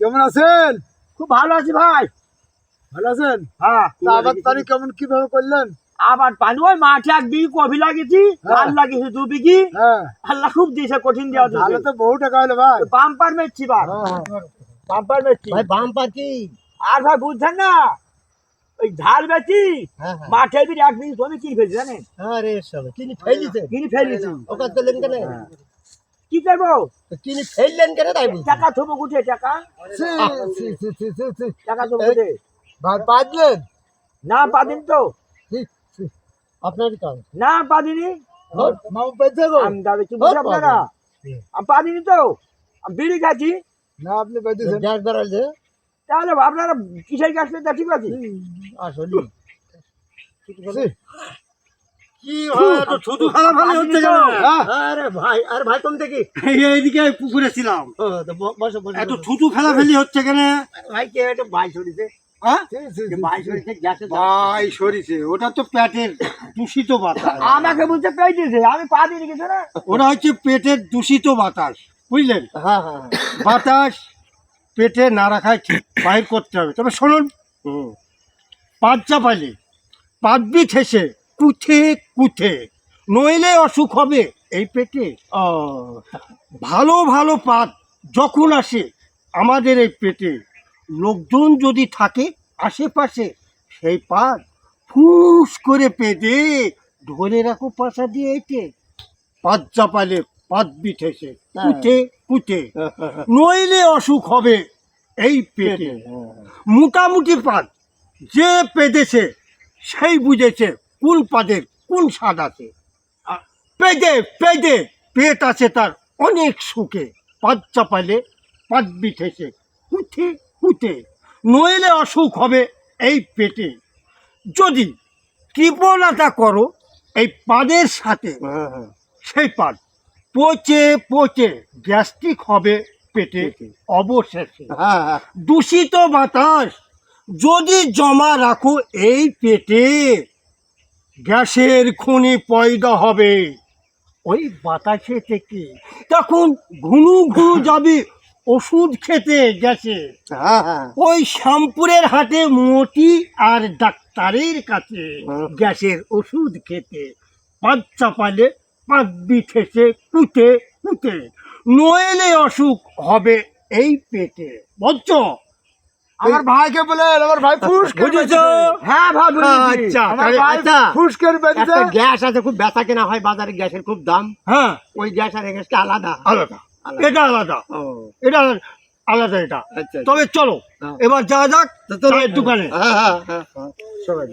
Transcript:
কেমন আছেন? খুব ভালো আছি ভাই। ভালো আছেন? হ্যাঁ আবার তারিখ কেমন কীভাবে করলেন? আবার পানি ওই মাঠে এক বিঘি কফি লাগিয়েছি হ্যাঁ। ধান লাগিয়েছি দু বিঘি। হ্যাঁ। আল্লাহ খুব দিয়েছে কঠিন দেওয়া তাহলে তো বহু টাকা হলো ভাই। বাম্পার মেরছি বা হ্যাঁ, বাম্পার মেরছি ভাই বাম্পার কি? আর ভাই বুঝছেন না? ওই ঝাল বেচি হ্যাঁ হ্যাঁ। মাঠে বিঘি এক বিঘি জমি কিনে ফেলছি জানেন? আরে সব। কিনি ফেলিছে? কিনে ফেলেছি। ওকা দিলেন কেন কি করব তো কিনি ফেললেন কেন তাই বলছি টাকা থবো গুঠে টাকা। ছি, ছি, ছি, ছি, ছি, ছি। টাকা থবো গুঠে ভাই পাঁচলেন না পাদিন তো। আপনারই কাজ। না পাদিনি মাউ পেয়েছে গো। আমি দাদা কি বুঝে আপনারা? আমি পাদিনি তো। আমি বিড়ি খাচ্ছি না আপনি পেয়েছেন গ্যাস ধরাল যে তাহলে আপনারা কিসের কাছ থেকে ঠিক আছে। আসলে কি হয় হচ্ছে কেন? আরে ভাই আরে ভাই এই এইদিকে পুকুরে ছিলাম এত হচ্ছে কেন? ভাই কে এটা ভাই সরিছে? হ্যাঁ? ভাই সরিছে গ্যাসে ভাই সরিছে ওটা তো পেটের দূষিত বাতাস। আমাকে বলতে পেয়েছে আমি পাদিনি কিছু না? ওটা হচ্ছে পেটের দূষিত বাতাস বুঝলেন? হ্যাঁ হ্যাঁ বাতাস পেটে না রাখায় ঠিক বাইর করতে হবে। তবে শুনুন পাঁচ চাপালে পাঁচবি ঠেসে কুথে কুথে। নইলে অসুখ হবে। এই পেটে ও ভালো ভালো পাত যখন আসে আমাদের এই পেটে লোকজন যদি থাকে আশেপাশে সেই পাত ফুস করে পেটে ধরে রাখো পাশা দিয়ে এটে পাত চাপালে পাত বিঠেছে। কুটে কুটে নইলে অসুখ হবে এই পেটে। মোটামুটি পাত যে পেদেছে সেই বুঝেছে কোন পাদের কোন স্বাদ আছে। পেদে পেদে। পেট আছে তার অনেক সুখে। পাত চাপালে পাত বিঠেছে। কুঠে কুঠে নইলে অসুখ হবে এই পেটে। যদি কৃপণতা করো এই পাদের সাথে সেই পাদ পচে পচে গ্যাস্ট্রিক হবে পেটে। অবশেষে। হ্যাঁ হ্যাঁ। দূষিত বাতাস যদি জমা রাখো এই পেটে গ্যাসের খুনি পয়দা হবে। ওই বাতাসে থেকে তখন ঘুনু ঘুনু যাবে ওষুধ খেতে গেছে। হ্যাঁ। ওই শ্যামপুরের হাটে মতি আর ডাক্তারের কাছে গ্যাসের ওষুধ খেতে। পাঁচ চাপালে পাঁচ বিঠেছে কুটে কুটে নইলে অসুখ হবে এই পেটে। বুঝছ আমার ভাইকে বলে আমার ভাই ফুস করে বুঝেছ? হ্যাঁ ভাই বুঝেছি। আচ্ছা আমার ভাই আচ্ছা। ফুস করে বেঁধেছে গ্যাস আছে খুব ব্যথা কেনা হয় বাজারে গ্যাসের খুব দাম। হ্যাঁ। ওই গ্যাস আর গ্যাসটা আলাদা। আলাদা। এটা আলাদা। এটা আলাদা এটা। আচ্ছা তবে চলো হ্যাঁ। এবার যাওয়া যাক। দোকানে। হ্যাঁ হ্যাঁ হ্যাঁ। সবাই